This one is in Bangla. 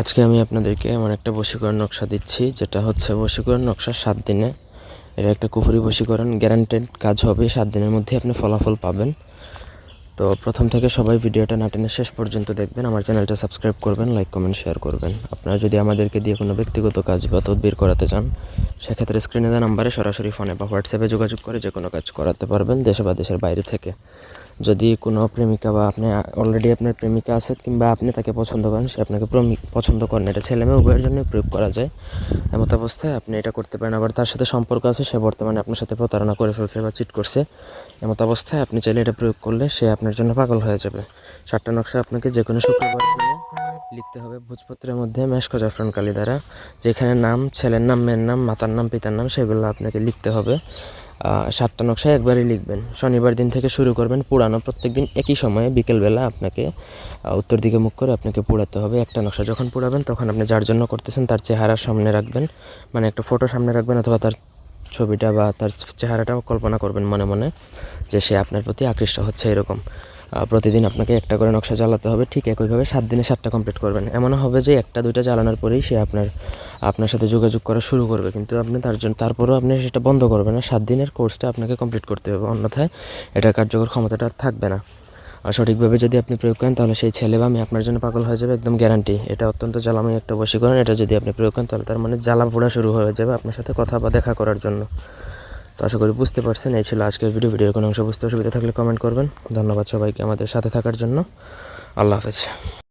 আজকে আমি আপনাদেরকে এমন একটা বশীকরণ নকশা দিচ্ছি, যেটা হচ্ছে বশীকরণ নকশা সাত দিনে। এটা একটা কুফুরি বশীকরণ গ্যারান্টেড কাজ হবে, সাত দিনের মধ্যে আপনি ফলাফল পাবেন। তো প্রথম থেকে সবাই ভিডিওটা না টেনে শেষ পর্যন্ত দেখবেন, আমার চ্যানেলটা সাবস্ক্রাইব করবেন, লাইক, কমেন্ট, শেয়ার করবেন। আপনারা যদি আমাদেরকে দিয়ে কোনো ব্যক্তিগত কাজ বা তদবির করাতে চান, সেক্ষেত্রে স্ক্রিনে দেওয়া নাম্বারে সরাসরি ফোনে বা হোয়াটসঅ্যাপে যোগাযোগ করে যে কোনো কাজ করাতে পারবেন, দেশে বা দেশের বাইরে থেকে। যদি কোনো প্রেমিকা বা আপনি অলরেডি আপনার প্রেমিকা আছে কিংবা আপনি তাকে পছন্দ করেন, সে আপনাকে পছন্দ করেন এটা ছেলে মেয়ে উভয়ের জন্যই প্রয়োগ করা যায়। এমত অবস্থায় আপনি এটা করতে পারেন। আবার তার সাথে সম্পর্ক আছে, সে বর্তমানে আপনার সাথে প্রতারণা করে ফেলছে বা চিট করছে। এমত অবস্থায় আপনি চাইলে এটা প্রয়োগ করলে সে আপনার জন্য পাগল হয়ে যাবে। সাতটা নকশা আপনাকে যে কোনো শুক্রবার লিখতে হবে। ভোজপত্রের মধ্যে মেশকো জাফরান কালি দ্বারা, যেখানে নাম, ছেলের নাম, মেয়ের নাম, মাতার নাম, পিতার নাম, সেগুলো আপনাকে লিখতে হবে। সাতটা নকশা একবারই লিখবেন। শনিবার দিন থেকে শুরু করবেন, পুরানো প্রত্যেক দিন একই সময়ে বিকেলবেলা আপনাকে উত্তর দিকে মুখ করে আপনাকে পোড়াতে হবে একটা নকশা। যখন পোড়াবেন তখন আপনি যার জন্য করতেছেন তার চেহারা সামনে রাখবেন মানে একটা ফটো সামনে রাখবেন অথবা তার ছবিটা বা তার চেহারাটাও কল্পনা করবেন মনে মনে যে সে আপনার প্রতি আকৃষ্ট হচ্ছে এরকম। প্রতিদিন আপনাকে একটা করে নকশা জ্বালাতে হবে। ঠিক একইভাবে সাত দিনে সাতটা কমপ্লিট করবেন। এমনও হবে যে একটা, দুইটা জ্বালানোর পরেই সে আপনার আপনার সাথে যোগাযোগ করা শুরু করবে। কিন্তু আপনি তার জন্য, তারপরেও আপনি সেটা বন্ধ করবেন না। সাত দিনের কোর্সটা আপনাকে কমপ্লিট করতে হবে। অন্যথায় এটা কার্যকর ক্ষমতাটা আর থাকবে না। আর সঠিকভাবে যদি আপনি প্রয়োগ করেন, তাহলে সেই ছেলে বা মেয়ে আপনার জন্য পাগল হয়ে যাবে, একদম গ্যারান্টি এটা অত্যন্ত জ্বালাময় একটা বশীকরণ। এটা যদি আপনি প্রয়োগ করেন, তাহলে তার মানে জ্বালা পোড়া শুরু হয়ে যাবে আপনার সাথে কথা বা দেখা করার জন্য। তো আশা করি বুঝতে পারছেন, এই ছিল আজকের ভিডিও ভিডিওর কোনো অংশ বুঝতে অসুবিধা থাকলে কমেন্ট করবেন। ধন্যবাদ সবাইকে আমাদের সাথে থাকার জন্য। আল্লাহ হাফেজ।